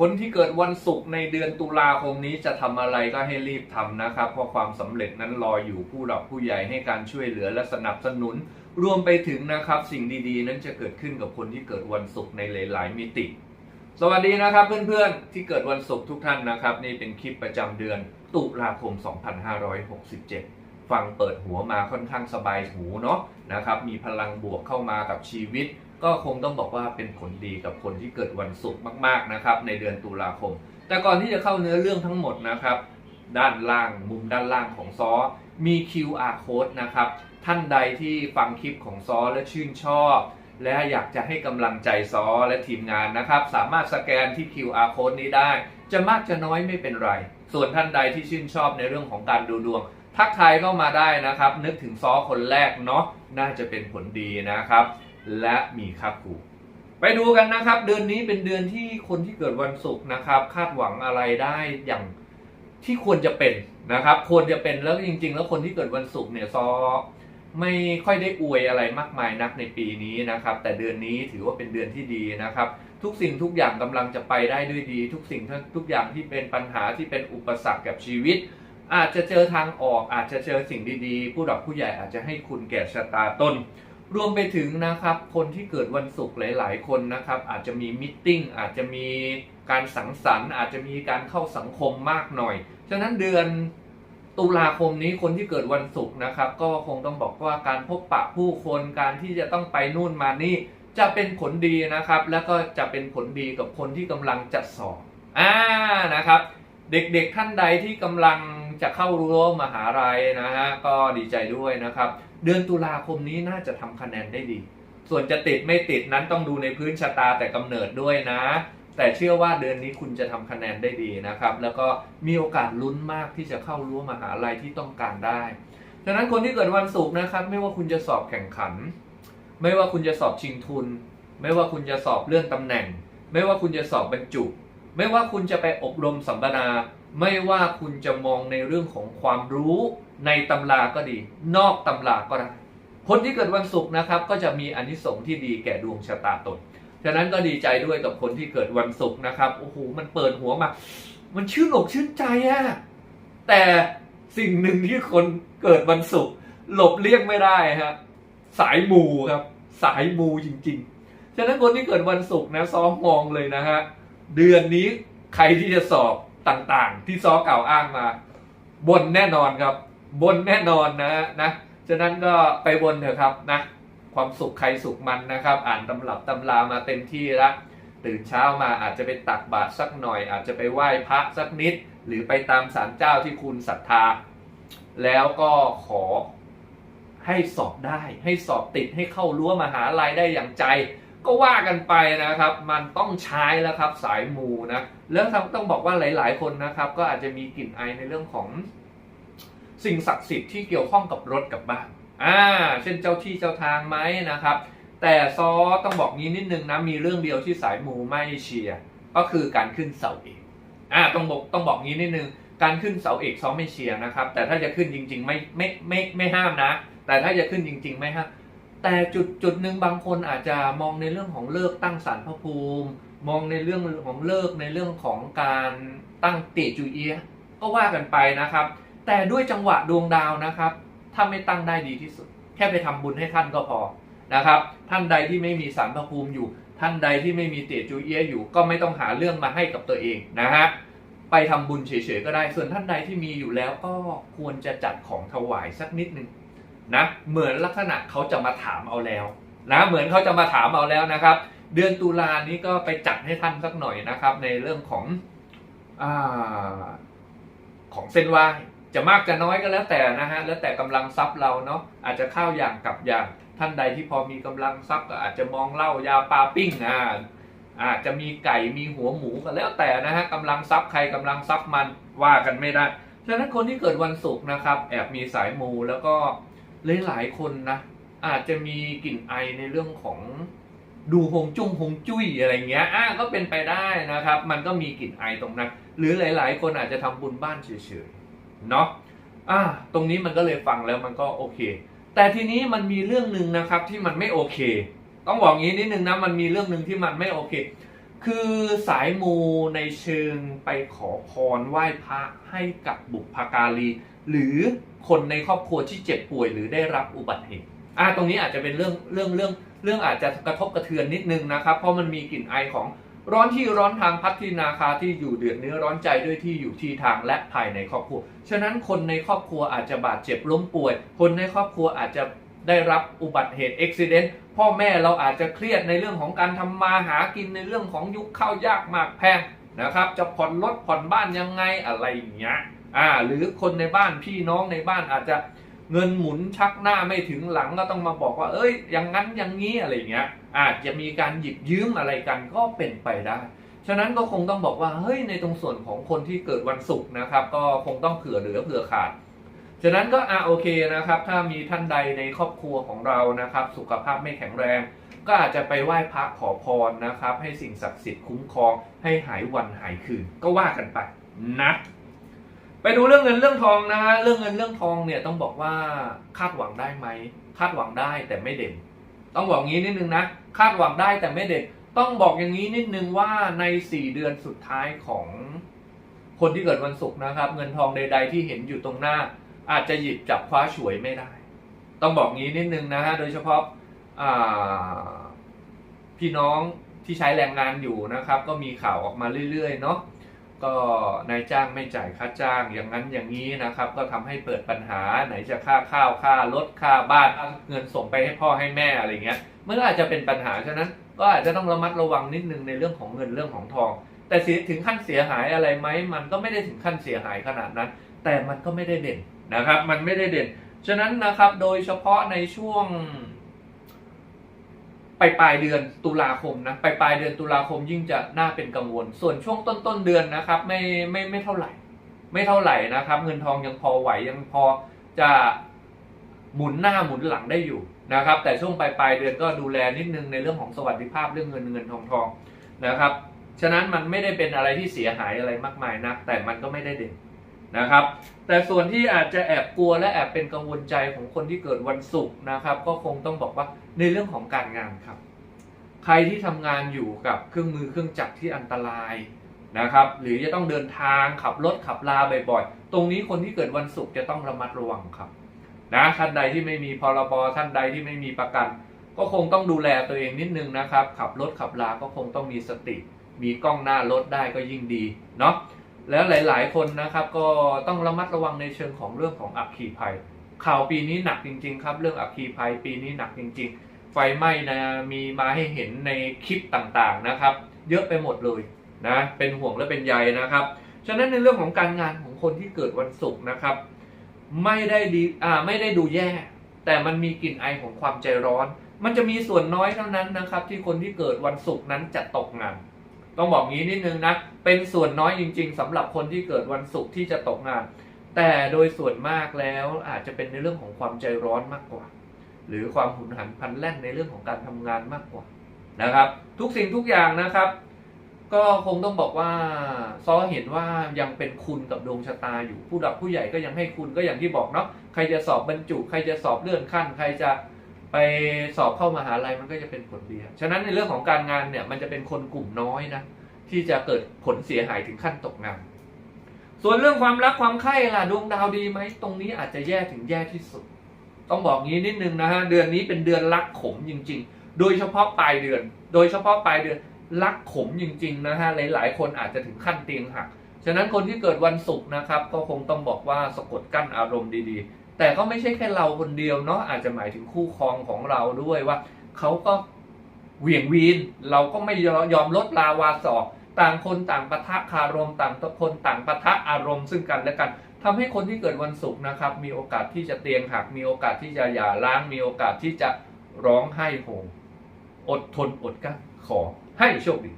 คนที่เกิดวันศุกร์ในเดือนตุลาคมนี้จะทำอะไรก็ให้รีบทำนะครับ เพราะความสำเร็จนั้นรออยู่ผู้หลักผู้ใหญ่ให้การช่วยเหลือและสนับสนุน รวมไปถึงนะครับ สิ่งดีๆ นั้นจะเกิดขึ้นกับคนที่เกิดวันศุกร์ในหลายๆ มิติ สวัสดีนะครับเพื่อนๆ ที่เกิดวันศุกร์ทุกท่านนะครับ นี่เป็นคลิปประจำเดือน ตุลาคม 2567 ฟังเปิดหัวมาค่อนข้างสบายหูเนาะนะครับมีพลังบวกเข้ามากับชีวิต ก็คงต้องบอกว่าเป็นผลดีกับคนที่เกิดวันศุกร์มากๆนะครับในเดือนตุลาคม แต่ก่อนที่จะเข้าเนื้อเรื่องทั้งหมดนะครับ ด้านล่างมุมด้านล่างของซอมี QR code นะครับ ท่านใดที่ฟังคลิปของซอและชื่นชอบ และอยากจะให้กำลังใจซอและทีมงานนะครับ สามารถสแกนที่ QR code นี้ได้ จะมากจะน้อยไม่เป็นไร ส่วนท่านใดที่ชื่นชอบในเรื่องของการดูดวงทักทายเข้ามาได้นะครับ นึกถึงซอคนแรกเนาะน่าจะเป็นผลดีนะครับ และมีครับครูไปดูกันนะครับ เดือนนี้เป็นเดือนที่คนที่เกิดวันศุกร์นะครับ คาดหวังอะไรได้อย่างที่ควรจะเป็นนะครับ ควรจะเป็นแล้วจริง ๆ แล้วคนที่เกิดวันศุกร์เนี่ยซอไม่ค่อยได้อวยอะไรมากมายนักในปีนี้นะครับ แต่เดือนนี้ถือว่าเป็นเดือนที่ดีนะครับ ทุกสิ่งทุกอย่างกำลังจะไปได้ด้วยดี ทุกสิ่งทุกอย่างที่เป็นปัญหาที่เป็นอุปสรรคกับชีวิต อาจจะเจอทางออกอาจจะเจอสิ่งดีๆ ผู้หลักผู้ใหญ่อาจจะให้คุณแก่ชะตาต้น รวมไปถึงนะครับคนที่เกิดวันศุกร์หลาย ๆ คนนะครับ อาจจะมีมิทติ้งอาจจะมีการสังสรรค์อาจจะมีการเข้าสังคมมากหน่อย ฉะนั้นเดือนตุลาคมนี้คนที่เกิดวันศุกร์นะครับ ก็คงต้องบอกว่าการพบปะผู้คนการที่จะต้องไปนู่นมานี่จะเป็นผลดีนะครับ แล้วก็จะเป็นผลดีกับคนที่กำลังจัดสอบอ่านะครับ เด็กๆท่านใดที่กำลัง จะเข้ารั้วมหาลัยนะฮะก็ดีใจด้วยนะครับ เดือนตุลาคมนี้น่าจะทำคะแนนได้ดี ส่วนจะติดไม่ติดนั้นต้องดูในพื้นชะตาแต่กำเนิดด้วยนะ แต่เชื่อว่าเดือนนี้คุณจะทำคะแนนได้ดีนะครับ แล้วก็มีโอกาสลุ้นมากที่จะเข้ารั้วมหาลัยที่ต้องการได้ดังนั้นคนที่เกิดวันศุกร์นะครับ ไม่ว่าคุณจะสอบแข่งขัน ไม่ว่าคุณจะสอบชิงทุน ไม่ว่าคุณจะสอบเลื่อนตำแหน่ง ไม่ว่าคุณจะสอบบรรจุ ไม่ว่าคุณจะไปอบรมสัมมนา ไม่ว่าคุณจะมองในเรื่องของความรู้ในตำราก็ดี นอกตำราก็ได้คนที่เกิดวันศุกร์นะครับ ก็จะมีอานิสงส์ที่ดีแก่ดวงชะตาตนฉะนั้นก็ดีใจด้วยกับคนที่เกิดวันศุกร์นะครับโอ้โหมันเปิดหัวมา มันชื่นอกชื่นใจอะแต่สิ่งหนึ่งที่คนเกิดวันศุกร์หลบเลี่ยงไม่ได้ฮะสายมูครับ สายมูจริง ๆ ฉะนั้นคนที่เกิดวันศุกร์นะซ้อมมองเลยนะฮะ เดือนนี้ใครที่จะสอบต่างๆ ที่ซ้อกล่าอ้างมาบนแน่นอนครับ บนแน่นอนนะฮะนะฉะนั้นก็ไปบนเถอะครับนะความสุขใครสุขมันนะครับ อ่านตำรับตำรามาเต็มที่ละตื่นเช้ามาอาจจะไปตักบาตรสักหน่อย อาจจะไปไหว้พระสักนิด หรือไปตามศาลเจ้าที่คุณศรัทธา แล้วก็ขอให้สอบได้ ให้สอบติดให้เข้ารั้วมหาลัยได้อย่างใจ ก็ว่ากันไปนะครับ มันต้องใช้แล้วครับสายมูนะแล้วต้องบอกว่าหลาย ๆ คนนะครับ ก็อาจจะมีกลิ่นไอในเรื่องของสิ่งศักดิ์สิทธิ์ที่เกี่ยวข้องกับรถกับบ้านอ่าเช่นเจ้าที่เจ้าทางไหมนะครับ แต่ซอต้องบอกนี้นิดนึงนะมีเรื่องเดียวที่สายมูไม่เชียร์ก็คือการขึ้นเสาเอกอ่าต้องบอกต้องบอกนี้นิดนึงการขึ้นเสาเอกซอไม่เชียร์นะครับ แต่ถ้าจะขึ้นจริง ๆ ไม่ไม่ไม่ไม่ห้ามนะ แต่ถ้าจะขึ้นจริง ๆ ไม่ห้าม แต่จุดจุดหนึ่งบางคนอาจจะมองในเรื่องของเลิกตั้งศาลพระภูมิ มองในเรื่องของเลิกในเรื่องของการตั้งเตจูเอียก็ว่ากันไปนะครับ แต่ด้วยจังหวะดวงดาวนะครับ ถ้าไม่ตั้งได้ดีที่สุด แค่ไปทำบุญให้ท่านก็พอนะครับ ท่านใดที่ไม่มีสารพระภูมิอยู่ ท่านใดที่ไม่มีเตจูเอียอยู่ ก็ไม่ต้องหาเรื่องมาให้กับตัวเองนะฮะไปทำบุญเฉยๆก็ได้ส่วนท่านใดที่มีอยู่แล้วก็ควรจะจัดของถวายสักนิดนึง นะเหมือนลักษณะเขาจะมาถามเอาแล้วนะเหมือนเขาจะมาถามเอาแล้วนะครับ เดือนตุลานี้ก็ไปจัดให้ท่านสักหน่อยนะครับ ในเรื่องของอของเส้นไหวจะมากจะน้อยก็แล้วแต่นะฮะแล้วแต่กำลังทรัพย์เราเนาะอาจจะข้าวอย่างกับอย่างท่านใดที่พอมีกำลังทรัพย์ก็อาจจะมองเหล้ายาปลาปิ้งอ่าอาจจะมีไก่มีหัวหมูก็แล้วแต่นะฮะกำลังทรัพย์ใครกำลังทรัพย์มันว่ากันไม่ได้ฉะนั้นคนที่เกิดวันศุกร์นะครับ แอบมีสายมูแล้วก็ หลายๆคนนะ อาจจะมีกลิ่นไอในเรื่องของดูหงจุ้งหงจุ้ยอะไรเงี้ยอะก็เป็นไปได้นะครับ มันก็มีกลิ่นไอตรงนั้น หรือหลาย ๆ คนอาจจะทำบุญบ้านเฉยๆเนาะอะตรงนี้มันก็เลยฟังแล้วมันก็โอเค แต่ทีนี้มันมีเรื่องหนึ่งนะครับที่มันไม่โอเค ต้องบอกงี้นิดนึงนะมันมีเรื่องหนึ่งที่มันไม่โอเค คือสายมูในเชิงไปขอพรไหว้พระให้กับบุพการี หรือคนในครอบครัวที่เจ็บป่วยหรือได้รับอุบัติเหตุอ่าตรงนี้อาจจะเป็นเรื่องเรื่องเรื่องเรื่องอาจจะกระทบกระเทือนนิดนึงนะครับ เพราะมันมีกลิ่นไอของร้อนที่ร้อนทางพัฒที่นาคาที่อยู่เดือดเนื้อร้อนใจด้วยที่อยู่ที่ทางและภายในครอบครัว ฉะนั้นคนในครอบครัวอาจจะบาดเจ็บล้มป่วย คนในครอบครัวอาจจะ ได้รับอุบัติเหตุอุบิเหตุพ่อแม่เราอาจจะเครียดในเรื่องของการทำมาหากินในเรื่องของยุคข้าวยากหมากแพงนะครับจะผ่อนรถผ่อนบ้านยังไงอะไรอย่างเงี้ยอ่าหรือคนในบ้านพี่น้องในบ้านอาจจะเงินหมุนชักหน้าไม่ถึงหลังก็ต้องมาบอกว่า เอ้ย อย่างนั้นอย่างนี้อะไรเงี้ยอาจจะมีการหยิบยืมอะไรกันก็เป็นไปได้ ฉะนั้นก็คงต้องบอกว่าเฮ้ยในตรงส่วนของคนที่เกิดวันศุกร์นะครับ ก็คงต้องเผื่อเหลือเผื่อขาด ฉะนั้นก็อ่าโอเคนะครับ ถ้ามีท่านใดในครอบครัวของเรานะครับ สุขภาพไม่แข็งแรง ก็อาจจะไปไหว้พระขอพรนะครับ ให้สิ่งศักดิ์สิทธิ์คุ้มครอง ให้หายวันหายคืน ก็ว่ากันไปนะไปดูเรื่องเงินเรื่องทองนะฮะเรื่องเงินเรื่องทองเนี่ยต้องบอกว่าคาดหวังได้ไหมคาดหวังได้แต่ไม่เด่น ต้องบอกงี้นิดนึงนะคาดหวังได้แต่ไม่เด่น ต้องบอกอย่างนี้นิดนึงว่าใน 4 เดือนสุดท้ายของคนที่เกิดวันศุกร์นะครับ เงินทองใด ๆ ที่เห็นอยู่ตรงหน้า อาจจะหยิบจับคว้าฉวยไม่ได้ ต้องบอกงี้นิดนึงนะฮะ โดยเฉพาะาพี่น้องที่ใช้แรงงานอยู่นะครับ ก็มีข่าวออกมาเรื่อยๆเนาะก็นายจ้างไม่จ่ายค่าจ้างอย่างนั้นอย่างนี้นะครับ ก็ทำให้เปิดปัญหาไหนจะค่าข้าวค่ารถค่าบ้านเงินส่งไปให้พ่อให้แม่อะไรเงี้ยมันก็อาจจะเป็นปัญหาฉะนั้น ก็อาจจะต้องระมัดระวังนิดนึงในเรื่องของเงินเรื่องของทอง แต่ถึงขั้นเสียหายอะไรไหมมันก็ไม่ได้ถึงขั้นเสียหายขนาดนั้น แต่มันก็ไม่ได้เด่น นะครับ มันไม่ได้เด่น ฉะนั้นนะครับโดยเฉพาะในช่วงปลายปลายเดือนตุลาคมนะปลายปลายเดือนตุลาคมยิ่งจะน่าเป็นกังวล ส่วนช่วงต้นต้นเดือนนะครับ ไม่ไม่ไม่เท่าไหร่ ไม่เท่าไหร่นะครับ เงินทองยังพอไหวยังพอจะหมุนหน้าหมุนหลังได้อยู่นะครับ แต่ช่วงปลายปลายเดือนก็ดูแลนิดนึงในเรื่องของสวัสดิภาพเรื่องเงินเงินทองทองนะครับ ฉะนั้นมันไม่ได้เป็นอะไรที่เสียหายอะไรมากมายนัก แต่มันก็ไม่ได้เด่น นะครับ แต่ส่วนที่อาจจะแอบกลัวและแอบเป็นกังวลใจของคนที่เกิดวันศุกร์นะครับ ก็คงต้องบอกว่าในเรื่องของการงานครับ ใครที่ทำงานอยู่กับเครื่องมือเครื่องจักรที่อันตรายนะครับ หรือจะต้องเดินทางขับรถขับลาบ่อยๆ ตรงนี้คนที่เกิดวันศุกร์จะต้องระมัดระวังครับนะท่านใดที่ไม่มีพรบท่านใดที่ไม่มีประกัน ก็คงต้องดูแลตัวเองนิดนึงนะครับ ขับรถขับลาก็คงต้องมีสติ มีกล้องหน้ารถได้ก็ยิ่งดีเนาะ แล้วหลาย ๆ คนนะครับก็ต้องระมัดระวังในเชิงของเรื่องของอัคคีภัย ข่าวปีนี้หนักจริง ๆ ครับ เรื่องอัคคีภัยปีนี้หนักจริง ๆ ไฟไหม้นะมีมาให้เห็นในคลิปต่างๆนะครับ เยอะไปหมดเลยนะเป็นห่วงและเป็นใยนะครับ ฉะนั้นในเรื่องของการงานของคนที่เกิดวันศุกร์นะครับ ไม่ได้ดีอ่าไม่ได้ดูแย่ แต่มันมีกลิ่นไอของความใจร้อน มันจะมีส่วนน้อยเท่านั้นนะครับ ที่คนที่เกิดวันศุกร์นั้นจะตกงาน ต้องบอกงี้นิดนึงนะ เป็นส่วนน้อยจริง ๆสำหรับคนที่เกิดวันศุกร์ที่จะตกงาน แต่โดยส่วนมากแล้วอาจจะเป็นในเรื่องของความใจร้อนมากกว่า หรือความหุนหันพลันแล่นในเรื่องของการทำงานมากกว่านะครับ ทุกสิ่งทุกอย่างนะครับ ก็คงต้องบอกว่าซ้อเห็นว่ายังเป็นคุณกับดวงชะตาอยู่ผู้หลักผู้ใหญ่ก็ยังให้คุณก็อย่างที่บอกเนาะใครจะสอบบรรจุ ใครจะสอบเลื่อนขั้น ใครจะ ไปสอบเข้ามหาลัยมันก็จะเป็นผลดีฉะนั้นในเรื่องของการงานเนี่ยมันจะเป็นคนกลุ่มน้อยนะที่จะเกิดผลเสียหายถึงขั้นตกงานส่วนเรื่องความรักความใคร่ล่ะดวงดาวดีไหมตรงนี้อาจจะแย่ถึงแย่ที่สุด ต้องบอกงี้นิดนึงนะฮะเดือนนี้เป็นเดือนรักขมจริง ๆ โดยเฉพาะปลายเดือน โดยเฉพาะปลายเดือนรักขมจริงๆนะฮะหลายๆ คนอาจจะถึงขั้นเตียงหักฉะนั้นคนที่เกิดวันศุกร์นะครับ ก็คงต้องบอกว่าสะกดกั้นอารมณ์ดีๆ แต่ก็ไม่ใช่แค่เราคนเดียวเนาะอาจจะหมายถึงคู่ครองของเราด้วยว่าเขาก็เหวี่ยงวีน เราก็ไม่ยอมลดลาวาสอกต่างคนต่างปะทะคารมต่างคนต่างปะทะอารมณ์ซึ่งกันและกันทำให้คนที่เกิดวันศุกร์นะครับ มีโอกาสที่จะเตียงหัก มีโอกาสที่จะหย่าร้าง มีโอกาสที่จะร้องไห้โหงอดทนอดกลั้นขอให้โชคดี